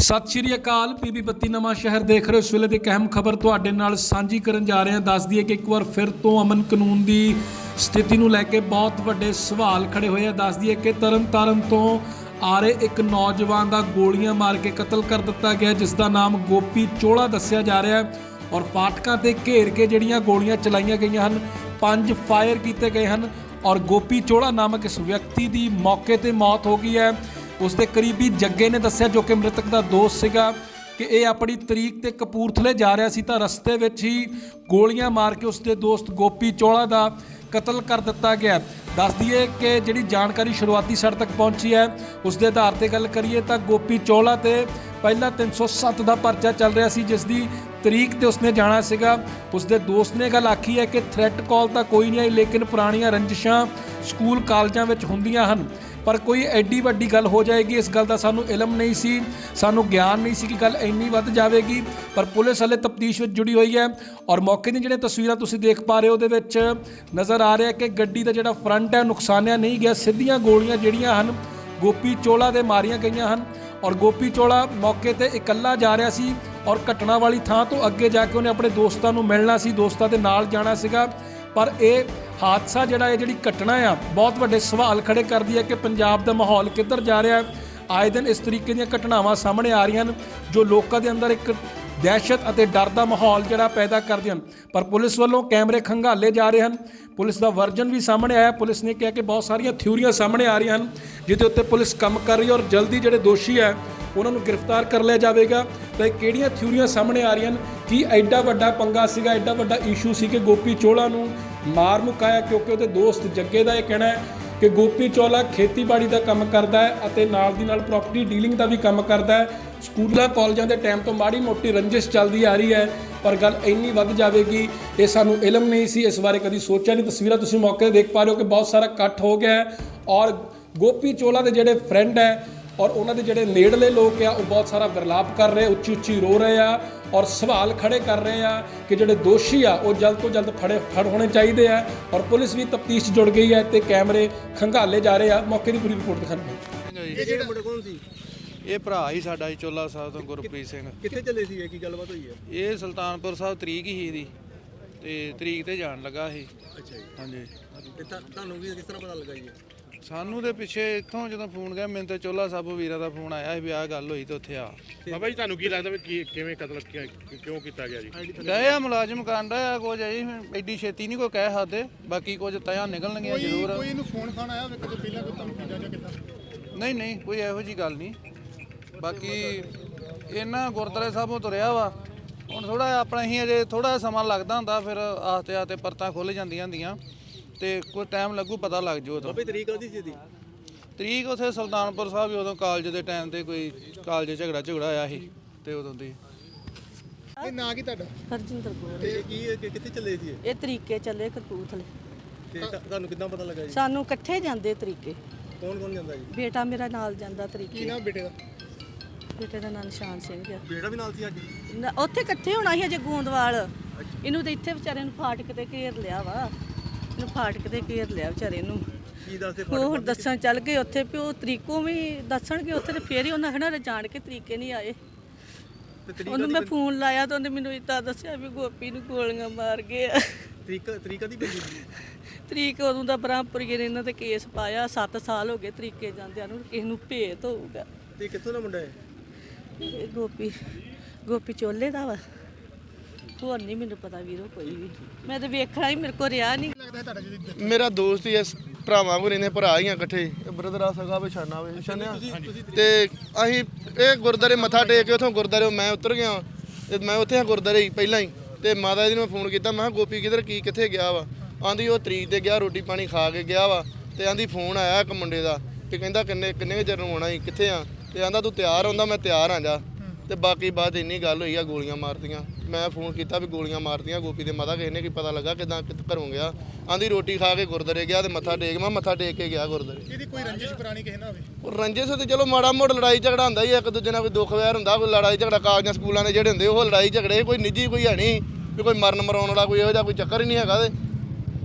ਸਤਿ ਸ਼੍ਰੀ ਅਕਾਲ ਪੀਬੀ ਬੱਤੀ ਨਵਾਂ ਸ਼ਹਿਰ ਦੇਖ ਰਹੇ ਹੋ। ਇਸ ਵੇਲੇ ਦੀ ਇੱਕ ਅਹਿਮ ਖਬਰ ਤੁਹਾਡੇ ਨਾਲ ਸਾਂਝੀ ਕਰਨ ਜਾ ਰਹੇ ਹਾਂ। ਦੱਸ ਦਈਏ ਕਿ ਇੱਕ ਵਾਰ ਫਿਰ ਤੋਂ ਅਮਨ ਕਾਨੂੰਨ ਦੀ ਸਥਿਤੀ ਨੂੰ ਲੈ ਕੇ ਬਹੁਤ ਵੱਡੇ ਸਵਾਲ ਖੜੇ ਹੋਏ ਆ। ਦੱਸ ਦਈਏ ਕਿ ਤਰਨਤਾਰਨ ਤੋਂ ਆ ਰਹੇ ਇੱਕ ਨੌਜਵਾਨ ਦਾ ਗੋਲੀਆਂ ਮਾਰ ਕੇ ਕਤਲ ਕਰ ਦਿੱਤਾ ਗਿਆ, ਜਿਸ ਦਾ ਨਾਮ ਗੋਪੀ ਚੋਲਾ ਦੱਸਿਆ ਜਾ ਰਿਹਾ ਹੈ ਔਰ ਫਾਟਕਾਂ ਤੇ ਘੇਰ ਕੇ ਜਿਹੜੀਆਂ ਗੋਲੀਆਂ ਚਲਾਈਆਂ ਗਈਆਂ ਹਨ, ਪੰਜ ਫਾਇਰ ਕੀਤੇ ਗਏ ਹਨ ਔਰ ਗੋਪੀ ਚੋਲਾ ਨਾਮਕ ਇਸ ਵਿਅਕਤੀ ਦੀ ਮੌਕੇ ਤੇ ਮੌਤ ਹੋ ਗਈ ਹੈ। ਉਸ ਦੇ ਕਰੀਬੀ ਜੱਗੇ ਨੇ ਦੱਸਿਆ, ਜੋ ਕਿ ਮ੍ਰਿਤਕ ਦਾ ਦੋਸਤ ਸੀਗਾ, ਕਿ ਇਹ ਆਪਣੀ ਤਰੀਕ ਤੇ ਕਪੂਰਥਲੇ ਜਾ ਰਿਹਾ ਸੀ ਤਾਂ ਰਸਤੇ ਵਿੱਚ ਹੀ ਗੋਲੀਆਂ ਮਾਰ ਕੇ ਉਸ ਦੇ ਦੋਸਤ ਗੋਪੀ ਚੋਲਾ ਦਾ ਕਤਲ ਕਰ ਦਿੱਤਾ ਗਿਆ। ਦੱਸ ਦਈਏ ਕਿ ਜਿਹੜੀ ਜਾਣਕਾਰੀ ਸ਼ੁਰੂਆਤੀ ਸੜ ਤੱਕ ਪਹੁੰਚੀ ਹੈ ਉਸ ਦੇ ਆਧਾਰ ਤੇ ਗੱਲ ਕਰੀਏ ਤਾਂ ਗੋਪੀ ਚੋਲਾ ਤੇ ਪਹਿਲਾਂ 307 ਦਾ ਪਰਚਾ ਚੱਲ ਰਿਹਾ ਸੀ ਜਿਸ ਦੀ ਤਰੀਕ ਤੇ ਉਸਨੇ ਜਾਣਾ ਸੀਗਾ। ਉਸਦੇ ਦੋਸਤ ਨੇ ਗੱਲ ਆਖੀ ਹੈ ਕਿ ਥ੍ਰੈਟ ਕਾਲ ਤਾਂ ਕੋਈ ਨਹੀਂ ਆਈ, ਲੇਕਿਨ ਪੁਰਾਣੀਆਂ ਰੰਜਿਸ਼ਾਂ ਸਕੂਲ ਕਾਲਜਾਂ ਵਿੱਚ ਹੁੰਦੀਆਂ ਹਨ। ਪਰ ਕੋਈ ਐਡੀ ਵੱਡੀ ਗੱਲ ਹੋ ਜਾਏਗੀ, ਇਸ ਗੱਲ ਦਾ ਸਾਨੂੰ ਇਲਮ ਨਹੀਂ ਸੀ, ਸਾਨੂੰ ਗਿਆਨ ਨਹੀਂ ਸੀ ਕਿ ਗੱਲ ਇੰਨੀ ਵੱਧ ਜਾਵੇਗੀ, ਪਰ ਪੁਲਿਸ ਹਲੇ ਤਫਤੀਸ਼ ਵਿੱਚ ਜੁੜੀ ਹੋਈ ਹੈ ਔਰ ਮੌਕੇ ਦੀਆਂ ਜਿਹੜੀਆਂ ਤਸਵੀਰਾਂ ਤੁਸੀਂ ਦੇਖ ਪਾ ਰਹੇ ਹੋ ਉਹਦੇ ਵਿੱਚ ਨਜ਼ਰ ਆ ਰਿਹਾ ਕਿ ਗੱਡੀ ਦਾ ਜਿਹੜਾ ਫਰੰਟ ਹੈ, ਨੁਕਸਾਨਿਆ ਨਹੀਂ ਗਿਆ, ਸਿੱਧੀਆਂ ਗੋਲੀਆਂ ਜਿਹੜੀਆਂ ਹਨ, ਗੋਪੀ ਚੋਲਾ ਦੇ ਮਾਰੀਆਂ ਗਈਆਂ ਹਨ ਔਰ ਗੋਪੀ ਚੋਲਾ ਮੌਕੇ ਤੇ ਇਕੱਲਾ ਜਾ ਰਿਹਾ ਸੀ ਔਰ ਘਟਨਾ ਵਾਲੀ ਥਾਂ ਤੋਂ ਅੱਗੇ ਜਾ ਕੇ ਉਹਨੇ ਆਪਣੇ ਦੋਸਤਾਂ ਨੂੰ ਮਿਲਣਾ ਸੀ, ਦੋਸਤਾਂ ਦੇ ਨਾਲ ਜਾਣਾ ਸੀਗਾ, ਪਰ ਇਹ ਹਾਦਸਾ ਜਿਹੜਾ ਇਹ ਜਿਹੜੀ ਘਟਨਾ ਆ, ਬਹੁਤ ਵੱਡੇ ਸਵਾਲ ਖੜੇ ਕਰਦੀ ਹੈ ਕਿ ਪੰਜਾਬ ਦਾ ਮਾਹੌਲ ਕਿੱਧਰ ਜਾ ਰਿਹਾ ਹੈ। ਆਏ ਦਿਨ ਇਸ ਤਰੀਕੇ ਦੀਆਂ ਘਟਨਾਵਾਂ ਸਾਹਮਣੇ ਆ ਰਹੀਆਂ ਹਨ, ਜੋ ਲੋਕਾਂ ਦੇ ਅੰਦਰ ਇੱਕ ਦਹਿਸ਼ਤ ਅਤੇ ਡਰ ਦਾ ਮਾਹੌਲ ਜਿਹੜਾ ਪੈਦਾ ਕਰਦੀਆਂ ਹਨ। ਪਰ ਪੁਲਿਸ ਵੱਲੋਂ ਕੈਮਰੇ ਖੰਗਾਲੇ ਜਾ ਰਹੇ ਹਨ। ਪੁਲਿਸ ਦਾ ਵਰਜਨ ਵੀ ਸਾਹਮਣੇ ਆਇਆ। ਪੁਲਿਸ ਨੇ ਕਿਹਾ ਕਿ ਬਹੁਤ ਸਾਰੀਆਂ ਥਿਊਰੀਆਂ ਸਾਹਮਣੇ ਆ ਰਹੀਆਂ ਹਨ, ਜਿਹਦੇ ਉੱਤੇ ਪੁਲਿਸ ਕੰਮ ਕਰ ਰਹੀ ਹੈ ਔਰ ਜਲਦੀ ਜਿਹੜੇ ਦੋਸ਼ੀ ਹੈ, ਉਹਨਾਂ ਨੂੰ ਗ੍ਰਿਫਤਾਰ ਕਰ ਲਿਆ ਜਾਵੇਗਾ। ਤਾਂ ਇਹ ਕਿਹੜੀਆਂ ਥਿਊਰੀਆਂ ਸਾਹਮਣੇ ਆ ਰਹੀਆਂ ਹਨ? ਕਿ ਐਡਾ ਵੱਡਾ ਪੰਗਾ ਸੀਗਾ, ਐਡਾ ਵੱਡਾ ਇਸ਼ੂ ਸੀ ਕਿ ਗੋਪੀ ਚੋਲਾ ਨੂੰ ਮਾਰ ਮੁਕਾਇਆ ਕਿਉਂਕਿ ਉਹਦੇ ਦੋਸਤ ਜੱਗੇ ਦਾ ਇਹ ਕਹਿਣਾ ਹੈ ਕਿ ਗੋਪੀ ਚੋਲਾ ਖੇਤੀਬਾੜੀ ਦਾ ਕੰਮ ਕਰਦਾ ਹੈ ਅਤੇ ਨਾਲ ਦੀ ਨਾਲ ਪ੍ਰਾਪਰਟੀ ਡੀਲਿੰਗ ਦਾ ਵੀ ਕੰਮ ਕਰਦਾ ਹੈ। ਸਕੂਲਾਂ, ਕਾਲਜਾਂ ਦੇ ਟਾਈਮ ਤੋਂ ਮਾੜੀ ਮੋਟੀ ਰੰਜਿਸ਼ ਚੱਲਦੀ ਆ ਰਹੀ ਹੈ, ਪਰ ਗੱਲ ਇੰਨੀ ਵੱਧ ਜਾਵੇਗੀ, ਇਹ ਸਾਨੂੰ ਇਲਮ ਨਹੀਂ ਸੀ, ਇਸ ਬਾਰੇ ਕਦੀ ਸੋਚਿਆ ਨਹੀਂ। ਤਸਵੀਰਾਂ ਤੁਸੀਂ ਮੌਕੇ ਤੇ ਦੇਖ ਪਾ ਰਹੇ ਹੋ ਕਿ ਬਹੁਤ ਸਾਰਾ ਇਕੱਠ ਹੋ ਗਿਆ ਹੈ ਔਰ ਗੋਪੀ ਚੋਲਾ ਦੇ ਜਿਹੜੇ ਫਰੈਂਡ ਹੈ ਔਰ ਉਹਨਾਂ ਦੇ ਜਿਹੜੇ ਨੇੜਲੇ ਲੋਕ ਆ ਉਹ ਬਹੁਤ ਸਾਰਾ ਵਿਰਲਾਪ ਕਰ ਰਹੇ ਉੱਚੀ ਉੱਚੀ ਰੋ ਰਹੇ ਆ ਔਰ ਸਵਾਲ ਖੜੇ ਕਰ ਰਹੇ ਆ ਕਿ ਜਿਹੜੇ ਦੋਸ਼ੀ ਆ ਉਹ ਜਲਦ ਤੋਂ ਜਲਦ ਫੜੇ ਫੜ ਹੋਣੇ ਚਾਹੀਦੇ ਆ ਔਰ ਪੁਲਿਸ ਵੀ ਤਫਤੀਸ਼ 'ਚ ਜੁੜ ਗਈ ਹੈ ਤੇ ਕੈਮਰੇ ਖੰਗਾਲੇ ਜਾ ਰਹੇ ਆ। ਮੌਕੇ ਦੀ ਪੂਰੀ ਰਿਪੋਰਟ ਦਿਖਾਣਗੇ ਇਹ ਜਿਹੜਾ ਮੁੰਡਾ ਕੌਣ ਸੀ? ਇਹ ਭਰਾ ਹੀ ਸਾਡਾ ਚੋਲਾ ਸਾਹਿਬ ਤੋਂ ਗੁਰਪ੍ਰੀਤ ਸਿੰਘ। ਕਿੱਥੇ ਚੱਲੇ ਸੀ ਇਹ? ਕੀ ਗੱਲਬਾਤ ਹੋਈ ਹੈ? ਇਹ ਸੁਲਤਾਨਪੁਰ ਸਾਹਿਬ ਤਰੀਕ ਹੀ ਇਹਦੀ। ਤੇ ਤਰੀਕ ਤੇ ਜਾਣ ਲੱਗਾ ਇਹ। ਅੱਛਾ ਜੀ। ਹਾਂਜੀ। ਤੁਹਾਨੂੰ ਵੀ ਕਿਸ ਤਰ੍ਹਾਂ ਪਤਾ ਲੱਗਾ ਜੀ? ਸਾਨੂੰ ਦੇ ਪਿੱਛੇ ਇੱਥੋਂ ਜਦੋਂ ਫੋਨ ਗਿਆ ਮੈਨੂੰ ਤੇ ਚੋਲਾ ਸਾਹਿਬ ਵੀਰਾ ਦਾ ਫੋਨ ਆਇਆ ਸੀ ਵੀ ਆਹ ਗੱਲ ਹੋਈ ਤੇ ਉੱਥੇ ਆ। ਬਾਬਾ ਜੀ ਤੁਹਾਨੂੰ ਕੀ ਲੱਗਦਾ ਵੀ ਕੀ ਕਿਵੇਂ ਕਤਲ ਕਿ- ਕਿਉਂ ਕੀਤਾ ਗਿਆ ਜੀ? ਗਏ ਆ ਮੁਲਾਜ਼ਮ ਕਾਂਡਾ ਆ ਕੁਝ ਐਡੀ ਛੇਤੀ ਨਹੀਂ ਕੋਈ ਕਹਿ ਸਕਦੇ ਬਾਕੀ ਕੁਝ ਤਿਆ ਨਿਕਲਣਗੀਆਂ ਜ਼ਰੂਰ। ਕੋਈ ਇਹਨੂੰ ਫੋਨ ਖਾਣ ਆਇਆ ਵੇਖੋ ਤੇ ਪਹਿਲਾਂ ਕੋਈ ਧਮਕੀ ਜਾਂ ਜਾਂ ਕਿੱਦਾਂ? ਨਹੀਂ ਨਹੀਂ ਕੋਈ ਇਹੋ ਜੀ ਗੱਲ ਨਹੀਂ। ਬਾਕੀ ਇਹਨਾਂ ਗੁਰਦੁਆਰੇ ਸਾਹਿਬੋਂ ਤੁਰਿਆ ਵਾ। ਹੁਣ ਥੋੜਾ ਆਪਣਾ ਹੀ ਅਜੇ ਥੋੜਾ ਸਮਾਂ ਲੱਗਦਾ ਹੁੰਦਾ ਫਿਰ ਆਸਤੇ ਆਸਤੇ ਪਰਤਾਂ ਖੁੱਲ ਜਾਂਦੀਆਂ ਹੁੰਦੀਆਂ। ਤੇ ਕੋਈ ਟਾਈਮ ਲੱਗੂ ਪਤਾ ਲੱਗ ਜੂ ਉਦੋਂ। ਬਾਬੇ ਤਰੀਕ ਉਹਦੀ ਸੀ ਦੀ? ਤਰੀਕ ਉਥੇ ਸੁਲਤਾਨਪੁਰ ਸਾਹਿਬ ਹੀ ਉਦੋਂ ਕਾਲਜ ਦੇ ਟਾਈਮ ਤੇ ਕੋਈ ਕਾਲਜ ਝਗੜਾ ਝਗੜਾ ਆਇਆ ਸੀ ਤੇ ਉਦੋਂ ਦੀ। ਇਹ ਨਾਂ ਕੀ ਤੁਹਾਡਾ? ਹਰਜਿੰਦਰ ਕੌਰ। ਤੇ ਇਹ ਕੀ ਹੈ? ਕਿ ਕਿੱਥੇ ਚੱਲੇ ਸੀ ਇਹ? ਇਹ ਤਰੀਕੇ ਚੱਲੇ ਕਪੂਰਥਲੇ। ਤੇ ਤੁਹਾ- ਤੁਹਾਨੂੰ ਕਿੱਦਾਂ ਪਤਾ ਲੱਗਾ ਜੀ? ਸਾਨੂੰ ਇਕੱਠੇ ਜਾਂਦੇ ਤਰੀਕੇ। ਕੌਣ ਕੌਣ ਜਾਂਦਾ ਜੀ? ਬੇਟਾ ਮੇਰਾ ਨਾਲ ਜਾਂਦਾ ਕੀ ਤਰੀਕੇ ਨਾਮ ਬੇਟੇ ਦਾ? ਬੇਟੇ ਦਾ ਨਾਂ ਨਿਸ਼ਾਨ ਸਿੰਘ ਆ। ਬੇੜਾ ਵੀ ਨਾਲ ਸੀ ਅੱਜ ਨਾ- ਉੱਥੇ ਇਕੱਠੇ ਹੋਣਾ ਸੀ ਅਜੇ ਗੋਂਦਵਾਲ। ਇਹਨੂੰ ਤੇ ਇੱਥੇ ਵਿਚਾਰੇ ਨੂੰ ਫਾਟਕ ਤੇ ਘੇਰ ਲਿਆ ਵਾ। ਇਹਨੂੰ ਫਾਟਕ ਤੇ ਘੇਰ ਲਿਆ ਵਿਚਾਰੇ ਨੂੰ। ਕੀ ਦੱਸਦੇ ਹੁਣ ਦੱਸਣ ਚੱਲ ਗਏ ਉੱਥੇ ਵੀ ਉਹ ਤਰੀਕੋਂ ਵੀ ਦੱਸਣਗੇ ਉੱਥੇ ਤੇ ਫੇਰ ਹੀ ਉਹਨਾਂ ਖਣਾ ਜਾਣ ਕੇ ਤਰੀਕੇ ਨਹੀਂ ਆਏ। ਉਹਨੂੰ ਮੈਂ ਫੋਨ ਲਾਇਆ ਤਾਂ ਉਹਨੇ ਮੈਨੂੰ ਇਦਾਂ ਦੱਸਿਆ ਵੀ ਗੋਪੀ ਨੂੰ ਗੋਲੀਆਂ ਮਾਰ ਗਏ ਆ। ਤਰੀਕ ਤਰੀਕ ਦੀ ਸੀ। ਤਰੀਕ ਉਦੋਂ ਦਾ ਬ੍ਰਹਮਪੁਰੀਏ ਨੇ ਇਹਨਾਂ ਤੇ ਕੇਸ ਪਾਇਆ 7 ਸਾਲ ਹੋ ਗਏ ਤਰੀਕੇ ਜਾਂਦਿਆਂ ਨੂੰ ਕਿਸੇ ਨੂੰ ਭੇਤ ਹੋਊਗਾ। ਤੇ ਕਿੱਥੋਂ ਦਾ ਮੁੰਡਾ ਹੈ? ਗੋਪੀ ਗੋਪੀ ਚੋਲੇ ਦਾ ਵਾ। ਹੋਰ ਨਹੀਂ ਮੈਨੂੰ ਪਤਾ ਵੀਰੋ ਕੋਈ ਵੀ। ਮੈਂ ਤਾਂ ਵੇਖਣਾ ਹੀ ਮੇਰੇ ਕੋ ਰਿਹਾ ਨਹੀਂ। ਲੱਗਦਾ ਤੁਹਾਡਾ ਜਿਹਦੀ ਮੇਰਾ ਦੋਸਤ ਹੀ ਐ ਭਰਾਵਾਂ ਕੋ ਰਹਿੰਦੇ ਭਰਾ ਹੀ ਆ ਇਕੱਠੇ। ਬ੍ਰਦਰ ਆ ਸਗਾ ਵਿਛਾਣਾ ਵੇ ਛਾਨਿਆ ਤੇ ਅਸੀਂ ਇਹ ਗੁਰਦਾਰੇ ਮੱਥਾ ਟੇਕ ਕੇ ਉਥੋਂ ਗੁਰਦਾਰੇ ਮੈਂ ਉਤਰ ਗਿਆ। ਤੇ ਮੈਂ ਉੱਥੇ ਆ ਗੁਰਦਾਰੇ ਹੀ ਪਹਿਲਾਂ ਹੀ। ਤੇ ਮਾਤਾ ਜੀ ਨੂੰ ਮੈਂ ਫੋਨ ਕੀਤਾ ਮੈਂ ਕਿਹਾ ਗੋਪੀ ਕਿਧਰ ਕੀ ਕਿੱਥੇ ਗਿਆ ਵਾ? ਆਂਦੀ ਉਹ ਤਰੀਕ ਤੇ ਗਿਆ ਰੋਟੀ ਪਾਣੀ ਖਾ ਕੇ ਗਿਆ ਵਾ। ਤੇ ਆਂਦੀ ਫੋਨ ਆਇਆ ਇੱਕ ਮੁੰਡੇ ਦਾ। ਤੇ ਕਹਿੰਦਾ ਕਿੰਨੇ ਕਿੰਨੇ ਕੁ ਚਿਰ ਨੂੰ ਆਉਣਾ ਸੀ ਕਿੱਥੇ ਆ? ਤੇ ਆਂਦਾ ਤੂੰ ਤਿਆਰ ਹੁੰਦਾ ਮੈਂ ਤਿਆਰ ਆ ਜਾ। ਤੇ ਬਾਕੀ ਬਾਤ ਇੰਨੀ ਗੱਲ ਹੋਈ ਆ ਗੋਲੀਆਂ ਮਾਰਤੀਆਂ। ਮੈਂ ਫੋਨ ਕੀਤਾ ਵੀ ਗੋਲੀਆਂ ਮਾਰਤੀਆਂ ਗੋਪੀ ਦੇ ਮਾਤਾ ਕਿਸੇ ਨੇ ਕੀ ਪਤਾ ਲੱਗਾ ਕਿਦਾਂ ਕਿਤ ਘਰੋਂ ਗਿਆ। ਆਂਦੀ ਰੋਟੀ ਖਾ ਕੇ ਗੁਰਦਾਰੇ ਗਿਆ ਤੇ ਮੱਥਾ ਟੇਕ ਮੈਂ ਮੱਥਾ ਟੇਕ ਕੇ ਗਿਆ ਗੁਰਦਾਰੇ ਇਹਦੀ ਕੋਈ ਰੰਜਿਸ਼ ਪੁਰਾਣੀ ਕਿਸੇ ਨਾਲ ਹੋਵੇ? ਉਹ ਰੰਜਿਸ਼ ਤੇ ਚਲੋ ਮਾੜਾ ਮੋੜ ਲੜਾਈ ਝਗੜਾ ਹੁੰਦਾ ਹੀ ਆ, ਇੱਕ ਦੂਜੇ ਨਾਲ ਕੋਈ ਦੁੱਖ ਵੈਰ ਹੁੰਦਾ ਕੋਈ ਲੜਾਈ ਝਗੜਾ ਕਾਲਜਾਂ ਸਕੂਲਾਂ ਦੇ ਜਿਹੜੇ ਹੁੰਦੇ ਉਹ ਲੜਾਈ ਝਗੜੇ ਕੋਈ ਨਿੱਜੀ ਕੋਈ ਹੈ ਨਹੀਂ ਵੀ ਕੋਈ ਮਰਨ ਮਰਾਉਣ ਵਾਲਾ ਕੋਈ ਇਹੋ ਜਿਹਾ ਕੋਈ ਚੱਕਰ ਹੀ ਨਹੀਂ ਹੈਗਾ ਤੇ।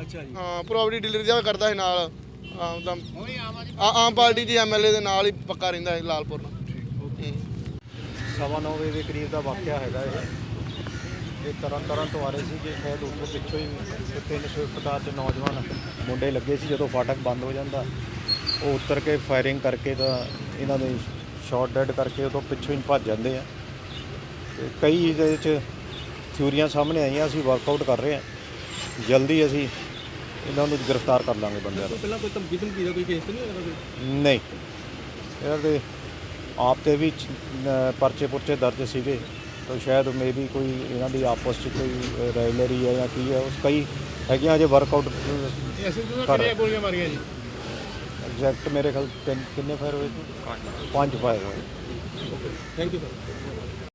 ਅੱਛਾ ਜੀ। ਹਾਂ ਪ੍ਰੋਪਰਟੀ ਡੀਲਰ ਵੀ ਕਰਦਾ ਹੈ ਨਾਲ ਆਮ ਤਾਂ ਆ- ਆਮ ਪਾਰਟੀ ਦੀ ਐਮਐਲਏ ਦੇ ਨਾਲ ਹੀ ਪੱਕਾ ਰਹਿੰਦਾ ਹੈ ਲਾਲਪੁਰ ਨਾਲ। ਹੂੰ। ਸਵਾ ਨੌ ਵਜੇ ਦੇ ਕਰੀਬ ਦਾ ਵਾਕਿਆ ਹੈਗਾ ਇਹ। ਇਹ ਤਰਨ ਤਰਨ ਤੋਂ ਆ ਰਹੇ ਸੀ ਕਿ ਸ਼ਾਇਦ ਉੱਥੋਂ ਪਿੱਛੋਂ ਹੀ ਤੇ ਤਿੰਨ ਸਵਿਫਟ ਕਾਰ 'ਚ ਨੌਜਵਾਨ ਮੁੰਡੇ ਲੱਗੇ ਸੀ ਜਦੋਂ ਫਾਟਕ ਬੰਦ ਹੋ ਜਾਂਦਾ। ਉਹ ਉਤਰ ਕੇ ਫਾਇਰਿੰਗ ਕਰਕੇ ਤਾਂ ਇਹਨਾਂ ਦੇ ਸ਼ਾਟ ਡੈਡ ਕਰਕੇ ਉਹ ਤੋਂ ਪਿੱਛੋਂ ਹੀ ਭੱਜ ਜਾਂਦੇ ਆ। ਤੇ ਕਈ ਇਹਦੇ ਵਿੱਚ ਥਿਊਰੀਆਂ ਸਾਹਮਣੇ ਆਈਆਂ ਅਸੀਂ ਵਰਕਆਊਟ ਕਰ ਰਹੇ ਹਾਂ ਜਲਦੀ ਅਸੀਂ ਇਹਨਾਂ ਨੂੰ ਗ੍ਰਿਫਤਾਰ ਕਰ ਲਾਂਗੇ ਬੰਦਿਆਂ ਨੂੰ। ਪਹਿਲਾਂ ਕੋਈ ਧਮਕੀ ਧਮਕੀ ਦਾ ਕੋਈ ਕੇਸ ਤਾਂ ਨਹੀਂ ਹੋਇਆ ਕੋਈ ਨਹੀਂ। ਇਹਨਾਂ ਦੇ ਆਪ ਤੇ ਵੀ ਪਰਚੇ ਪੁਰਚੇ ਦਰਜ ਸੀਗੇ। ਤਾਂ ਸ਼ਾਇਦ ਮੇਬੀ ਕੋਈ ਇਹਨਾਂ ਦੀ ਆਪਸ ਚ ਕੋਈ ਰਾਇਲਰੀ ਹੈ ਜਾਂ ਕੀ ਹੈ ਉਸ ਕਈ ਹੈਗੀਆਂ ਅਜੇ ਵਰਕਆਊਟ ਅਸੀਂ ਤਾਂ ਕਰ- ਗੋਲੀਆਂ ਮਾਰੀਆਂ ਜੀ? ਐਗਜ਼ੈਕਟ ਮੇਰੇ ਖਿਆਲ ਤਿੰਨ ਕਿੰਨੇ ਫਾਇਰ ਹੋਏ ਸੀ? ਪੰਜ। ਫਾਇਰ ਹੋਏ। Thank you sir